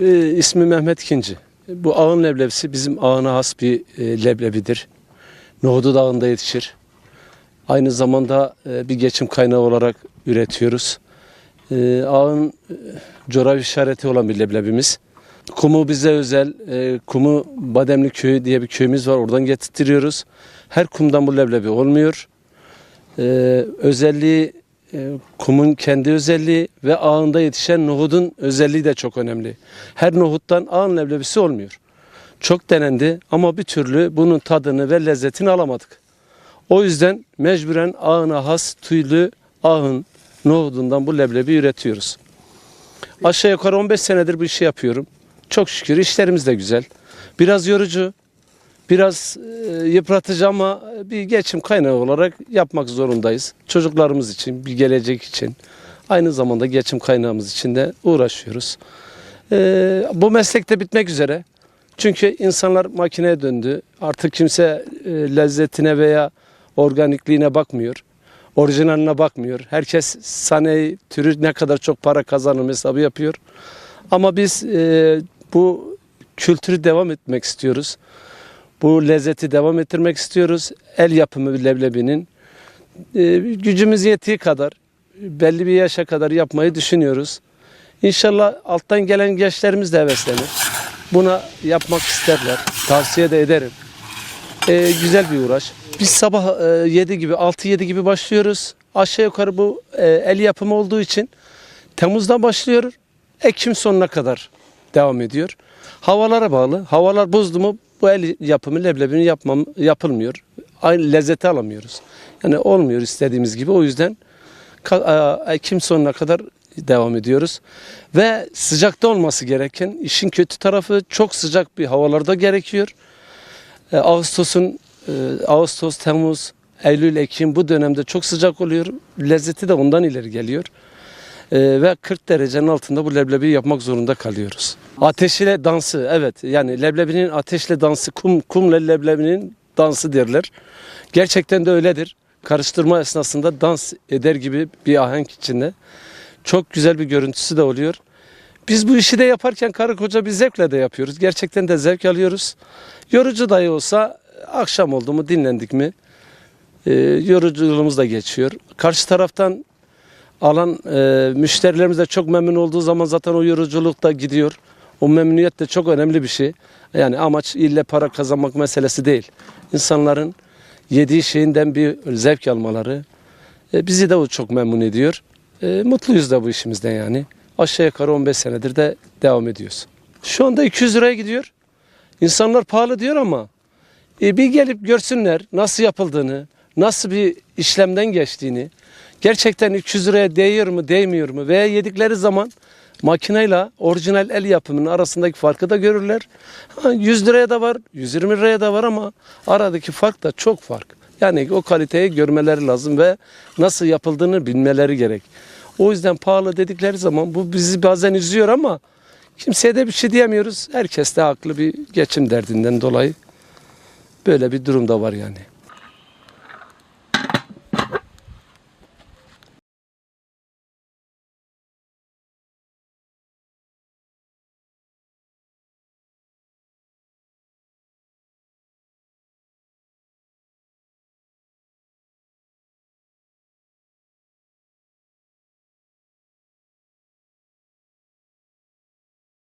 Ee, ismi Mehmet İkinci. Bu ağın leblebisi bizim ağına has bir e, leblebidir. Nohudu dağında yetişir. Aynı zamanda e, bir geçim kaynağı olarak üretiyoruz. E, ağın e, coğrafi işareti olan bir leblebimiz. Kumu bize özel. E, kumu Bademli Köyü diye bir köyümüz var. Oradan getirtiyoruz. Her kumdan bu leblebi olmuyor. E, özelliği e, kumun kendi özelliği ve ağında yetişen nohudun özelliği de çok önemli. Her nohuttan ağın leblebisi olmuyor. Çok denendi ama bir türlü bunun tadını ve lezzetini alamadık. O yüzden mecburen ağına has tüylü ağın nohudundan bu leblebi üretiyoruz. Aşağı yukarı 15 senedir bu işi yapıyorum. Çok şükür işlerimiz de güzel. Biraz yorucu, biraz e, yıpratıcı ama bir geçim kaynağı olarak yapmak zorundayız. Çocuklarımız için, bir gelecek için. Aynı zamanda geçim kaynağımız için de uğraşıyoruz. E, bu meslekte bitmek üzere. Çünkü insanlar makineye döndü. Artık kimse e, lezzetine veya organikliğine bakmıyor. Orijinaline bakmıyor. Herkes sanayi türü ne kadar çok para kazanır hesabı yapıyor. Ama biz e, bu kültürü devam etmek istiyoruz. Bu lezzeti devam ettirmek istiyoruz. El yapımı leblebinin e, gücümüz yettiği kadar belli bir yaşa kadar yapmayı düşünüyoruz. İnşallah alttan gelen gençlerimiz de heveslenir. Buna yapmak isterler. Tavsiye de ederim. E, güzel bir uğraş. Biz sabah e, 7 gibi 6-7 gibi başlıyoruz. Aşağı yukarı bu e, el yapımı olduğu için Temmuz'dan başlıyor. Ekim sonuna kadar devam ediyor. Havalara bağlı. Havalar bozdu mu bu el yapımı leblebinin yapmam, yapılmıyor. Aynı lezzeti alamıyoruz. Yani olmuyor istediğimiz gibi. O yüzden e, Ekim sonuna kadar devam ediyoruz. Ve sıcakta olması gereken işin kötü tarafı çok sıcak bir havalarda gerekiyor. E, Ağustos'un e, Ağustos, Temmuz, Eylül, Ekim bu dönemde çok sıcak oluyor. Lezzeti de ondan ileri geliyor. E, ve 40 derecenin altında bu leblebiyi yapmak zorunda kalıyoruz. Ateşle dansı evet yani leblebinin ateşle dansı kum kumla leblebinin dansı derler. Gerçekten de öyledir. Karıştırma esnasında dans eder gibi bir ahenk içinde. Çok güzel bir görüntüsü de oluyor. Biz bu işi de yaparken karı koca bir zevkle de yapıyoruz. Gerçekten de zevk alıyoruz. Yorucu dahi olsa akşam oldu mu dinlendik mi e, yoruculuğumuz da geçiyor. Karşı taraftan alan e, müşterilerimiz de çok memnun olduğu zaman zaten o yoruculuk da gidiyor. O memnuniyet de çok önemli bir şey. Yani amaç ille para kazanmak meselesi değil. İnsanların yediği şeyinden bir zevk almaları e, bizi de o çok memnun ediyor. E, mutluyuz da bu işimizden yani. Aşağı yukarı 15 senedir de devam ediyoruz. Şu anda 200 liraya gidiyor. İnsanlar pahalı diyor ama e, bir gelip görsünler nasıl yapıldığını, nasıl bir işlemden geçtiğini, gerçekten 200 liraya değiyor mu, değmiyor mu veya yedikleri zaman makineyle orijinal el yapımının arasındaki farkı da görürler. Ha, 100 liraya da var, 120 liraya da var ama aradaki fark da çok fark. Yani o kaliteyi görmeleri lazım ve nasıl yapıldığını bilmeleri gerek. O yüzden pahalı dedikleri zaman bu bizi bazen üzüyor ama kimseye de bir şey diyemiyoruz. Herkes de haklı bir geçim derdinden dolayı böyle bir durum da var yani.